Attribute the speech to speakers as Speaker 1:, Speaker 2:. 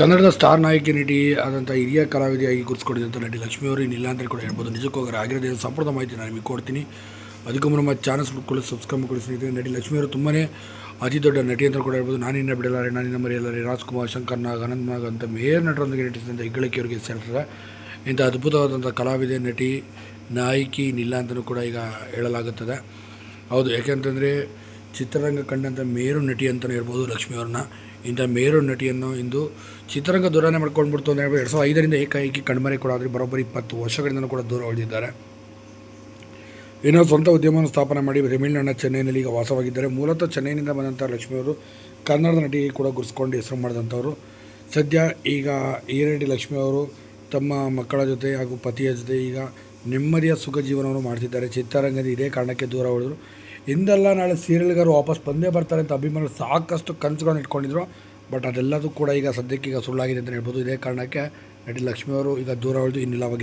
Speaker 1: ಕನ್ನಡದ ಸ್ಟಾರ್ ನಾಯಕಿ ನಟಿ ಆದಂಥ ಹಿರಿಯ ಕಲಾವಿದೆಯಾಗಿ ಗುರುತಿಸ್ಕೊಂಡಿದ್ದಂಥ ನಟಿ ಲಕ್ಷ್ಮಿ ಅವರು ಇನ್ನಿಲ್ಲ ಅಂತ ಕೂಡ ಹೇಳ್ಬೋದು. ನಿಜಕ್ಕೂ ಆಗಿರೋದೆ ಸಂಪೂರ್ಣ ಮಾಹಿತಿ ನಾನು ನಿಮಗೆ ಕೊಡ್ತೀನಿ. ಅದಕ್ಕೂ ಮುನ್ನ ನಮ್ಮ ಚಾನಲ್ ಕೂಡ ಸಬ್ಸ್ಕ್ರೈಬ್ ಸ್ನೇಹಿತರೆ. ನಟಿ ಲಕ್ಷ್ಮಿ ಅವರು ತುಂಬಾ ಅತಿ ದೊಡ್ಡ ನಟಿ ಅಂತ ಕೂಡ ಹೇಳ್ಬೋದು. ನಾನಿನ್ನ ಬಿಡಲಾರೆ, ನಾನಿನ್ನ ಮರೆಯಲಾರೆ. ರಾಜ್ಕುಮಾರ್, ಶಂಕರ್ ನಾಗ್, ಅನಂತ್ ನಾಗ್ ಅಂತ ಮೇಯರ್ ನಟರೊಂದಿಗೆ ನಟಿಸಿದಂಥ ಹೆಗ್ಗಳಿಕೆಯವರಿಗೆ ಸೇರ್ತಾರೆ ಇಂಥ ಅದ್ಭುತವಾದಂಥ ಕಲಾವಿದೆ, ನಟಿ, ನಾಯಕಿ ಇನ್ನಿಲ್ಲ ಅಂತಲೂ ಕೂಡ ಈಗ ಹೇಳಲಾಗುತ್ತದೆ. ಹೌದು ಯಾಕೆಂತಂದರೆ ಚಿತ್ರರಂಗ ಕಂಡಂಥ ಮೇರು ನಟಿ ಅಂತಲೇ ಹೇಳ್ಬೋದು ಲಕ್ಷ್ಮಿ ಅವ್ರನ್ನ. ಇಂಥ ಮೇರು ನಟಿಯನ್ನು ಇಂದು ಚಿತ್ರರಂಗ ದೂರನೇ ಮಾಡ್ಕೊಂಡ್ಬಿಡ್ತು ಅಂದರೆ ಎರಡು ಸಾವಿರದ ಐದರಿಂದ ಏಕಾಏಕಿ ಕಣ್ಮರೆ ಕೂಡ ಆದರೆ ಬರೋಬ್ಬರಿ ಇಪ್ಪತ್ತು ವರ್ಷಗಳಿಂದಲೂ ಕೂಡ ದೂರ ಉಳಿದಿದ್ದಾರೆ. ಏನೋ ಸ್ವಂತ ಉದ್ಯಮವನ್ನು ಸ್ಥಾಪನೆ ಮಾಡಿ ತಮಿಳುನಾಡಿನ ಚೆನ್ನೈನಲ್ಲಿ ಈಗ ವಾಸವಾಗಿದ್ದಾರೆ. ಮೂಲತಃ ಚೆನ್ನೈನಿಂದ ಬಂದಂಥ ಲಕ್ಷ್ಮಿ ಅವರು ಕನ್ನಡದ ನಟಿ ಕೂಡ ಗುರುಸ್ಕೊಂಡು ಹೆಸರು ಮಾಡಿದಂಥವ್ರು. ಸದ್ಯ ಈಗ ಈ ನಟಿ ಲಕ್ಷ್ಮಿ ಅವರು ತಮ್ಮ ಮಕ್ಕಳ ಜೊತೆ ಹಾಗೂ ಪತಿಯ ಜೊತೆ ಈಗ ನೆಮ್ಮದಿಯ ಸುಖ ಜೀವನವನ್ನು ಮಾಡ್ತಿದ್ದಾರೆ. ಚಿತ್ರರಂಗದ ಇದೇ ಕಾರಣಕ್ಕೆ ದೂರ ಉಳಿದ್ರು. ಇಂದಲ್ಲ ನಾಳೆ ಸೀರಿಯಲ್ಗಾರು ವಾಪಸ್ ಬಂದೇ ಬರ್ತಾರೆ ಅಂತ ಅಭಿಮಾನಿಗಳು ಸಾಕಷ್ಟು ಕನಸುಗಳನ್ನು ಇಟ್ಕೊಂಡಿದ್ರು. ಬಟ್ ಅದೆಲ್ಲದೂ ಕೂಡ ಈಗ ಸದ್ಯಕ್ಕೆ ಈಗ ಸುಳ್ಳಾಗಿದೆ ಅಂತ ಹೇಳ್ಬೋದು. ಇದೇ ಕಾರಣಕ್ಕೆ ನಟಿ ಲಕ್ಷ್ಮಿ ಅವರು ಈಗ ದೂರ ಉಳಿದು ಇನ್ನಿಲ್ಲವಾಗಿ